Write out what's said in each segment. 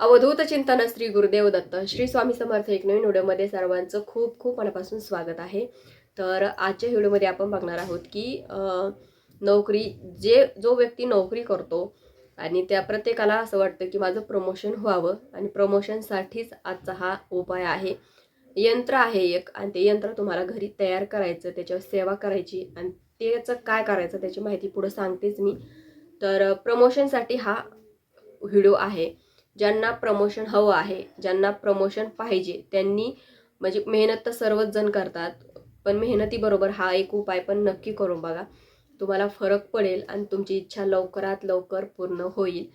अवधूत चिंतन श्री गुरुदेव दत्त श्री स्वामी समर्थ एक नवीन व्हिडिओमध्ये सर्वांचं खूप खूप मनापासून स्वागत आहे. तर आजच्या व्हिडिओमध्ये आपण बघणार आहोत की नोकरी जे जो व्यक्ती नोकरी करतो आणि त्या प्रत्येकाला असं वाटतं की माझं प्रमोशन व्हावं आणि प्रमोशनसाठीच आजचा हा उपाय आहे. यंत्र आहे एक आणि ते यंत्र तुम्हाला घरी तयार करायचं त्याच्यावर सेवा करायची आणि त्याचं काय करायचं त्याची माहिती पुढं सांगतेच मी. तर प्रमोशनसाठी हा व्हिडिओ आहे. ज्यांना प्रमोशन हवं आहे ज्यांना प्रमोशन पाहिजे त्यांनी म्हणजे मेहनत तर सर्वच जण करतात पण मेहनतीबरोबर हा एक उपाय पण नक्की करून बघा. तुम्हाला फरक पडेल आणि तुमची इच्छा लवकरात लवकर पूर्ण होईल.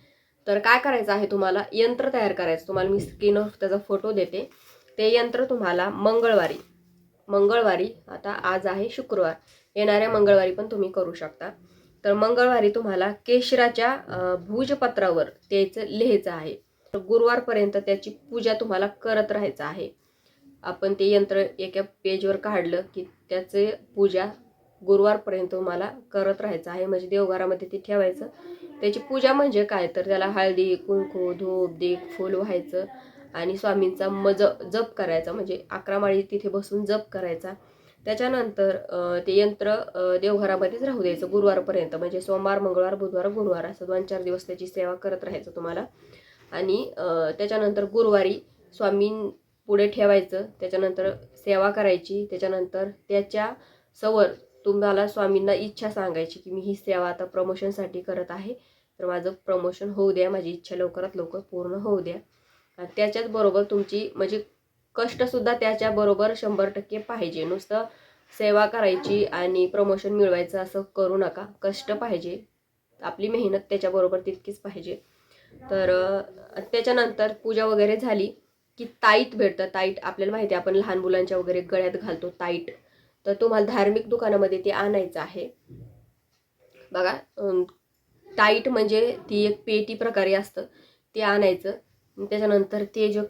तर काय करायचं आहे तुम्हाला? यंत्र तयार करायचं. तुम्हाला मी स्क्रीनवर त्याचा फोटो देते. ते यंत्र तुम्हाला मंगळवारी मंगळवारी आता आज आहे शुक्रवार. येणाऱ्या मंगळवारी पण तुम्ही करू शकता. तर मंगळवारी तुम्हाला केशराच्या भुजपत्रावर त्याचं लिहायचं आहे. तर गुरुवारपर्यंत त्याची पूजा तुम्हाला करत राहायचं आहे. आपण ते यंत्र एका पेजवर काढलं की त्याचे पूजा गुरुवारपर्यंत तुम्हाला करत राहायचं आहे. म्हणजे देवघरामध्ये ते ठेवायचं. त्याची पूजा म्हणजे काय? तर त्याला हळदी कुंकू धूप दीप फूल व्हायचं आणि स्वामींचा मज जप करायचा. म्हणजे अकरा माळी तिथे बसून जप करायचा. त्याच्यानंतर ते यंत्र देवघरामध्येच राहू द्यायचं गुरुवारपर्यंत. म्हणजे सोमवार मंगळवार बुधवार गुरुवार असं दोन चार दिवस त्याची सेवा करत राहायचं तुम्हाला. आणि त्याच्यानंतर गुरुवारी स्वामी पुढे ठेवायचं त्याच्यानंतर सेवा करायची त्याच्यानंतर त्याच्या सवर तुम्हाला स्वामींना इच्छा सांगायची की मी ही सेवा आता प्रमोशनसाठी करत आहे. तर माझं प्रमोशन होऊ द्या माझी इच्छा लवकरात लवकर पूर्ण होऊ द्या. आणि तुमची म्हणजे कष्टसुद्धा त्याच्याबरोबर शंभर टक्के पाहिजे. नुसतं सेवा करायची आणि प्रमोशन मिळवायचं असं करू नका. कष्ट पाहिजे. आपली मेहनत त्याच्याबरोबर तितकीच पाहिजे. तर त्याच्यानंतर पूजा वगैरे झाली की ताईट भेटतं ताईट आपल्याला माहिती आहे आपण लहान मुलांच्या वगैरे गळ्यात घालतो ताईट तर तुम्हाला धार्मिक दुकानामध्ये ते आणायचं आहे. बघा ताईट म्हणजे ती एक पेटी प्रकारे असतं. ते आणायचं. त्याच्यानंतर ते जे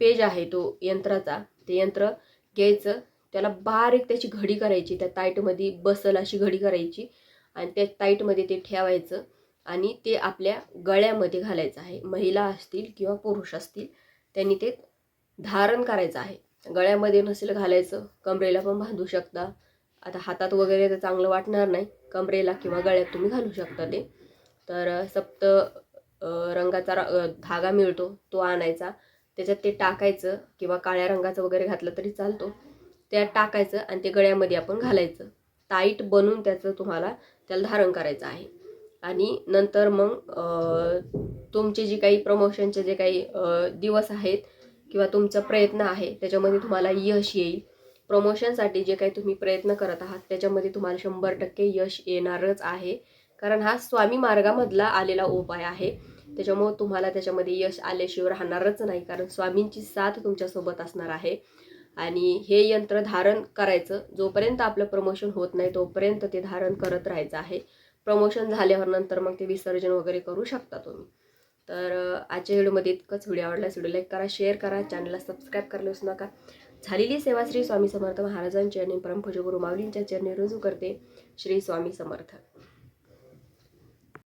पेज आहे तो यंत्राचा. ते यंत्र घ्यायचं त्याला बारीक त्याची घडी करायची त्या ताईटमध्ये बसल अशी घडी करायची आणि त्या ताईटमध्ये ते ठेवायचं आणि ते आपल्या गळ्यामध्ये घालायचं आहे. महिला असतील किंवा पुरुष असतील त्यांनी ते धारण करायचं आहे. गळ्यामध्ये नसेल घालायचं कमरेला पण बांधू शकता. आता हातात वगैरे तर चांगलं वाटणार नाही कमरेला किंवा गळ्यात तुम्ही घालू शकता ते. तर सप्त रंगाचा रा- धागा मिळतो तो आणायचा. त्याच्यात ते टाकायचं किंवा काळ्या रंगाचं वगैरे घातलं तरी चालतो. त्यात टाकायचं आणि ते गळ्यामध्ये आपण घालायचं. टाईट बनवून त्याचं तुम्हाला त्याला धारण करायचं आहे. आणि नंतर मग तुमचे जे काही प्रमोशनचे जे काही दिवस आहेत किंवा तुमचा प्रयत्न आहे त्याच्यामध्ये तुम्हाला यश येईल. प्रमोशनसाठी जे काही तुम्ही प्रयत्न करत आहात त्याच्यामध्ये तुम्हाला शंभर टक्के यश येणारच आहे. कारण हा स्वामी मार्गामधला आलेला उपाय आहे. त्याच्यामुळं तुम्हाला त्याच्यामध्ये यश आल्याशिवाय राहणारच नाही कारण स्वामींची साथ तुमच्यासोबत असणार आहे. आणि हे यंत्र धारण करायचं जोपर्यंत आपलं प्रमोशन होत नाही तोपर्यंत ते धारण करत राहायचं आहे. प्रमोशन झाल्यावर नंतर मग ते विसर्जन वगैरे करू शकता तुम्ही. तर आजच्या व्हिडिओमध्ये इतकंच. व्हिडिओ आवडल्यास व्हिडिओ लाईक करा शेअर करा चॅनलला सबस्क्राईब करायला विसरू नका. झालेली सेवा श्री स्वामी समर्थ महाराजांची आणि परमपूज गुरु माऊलींच्या चरणी रुजू करते. श्री स्वामी समर्थ.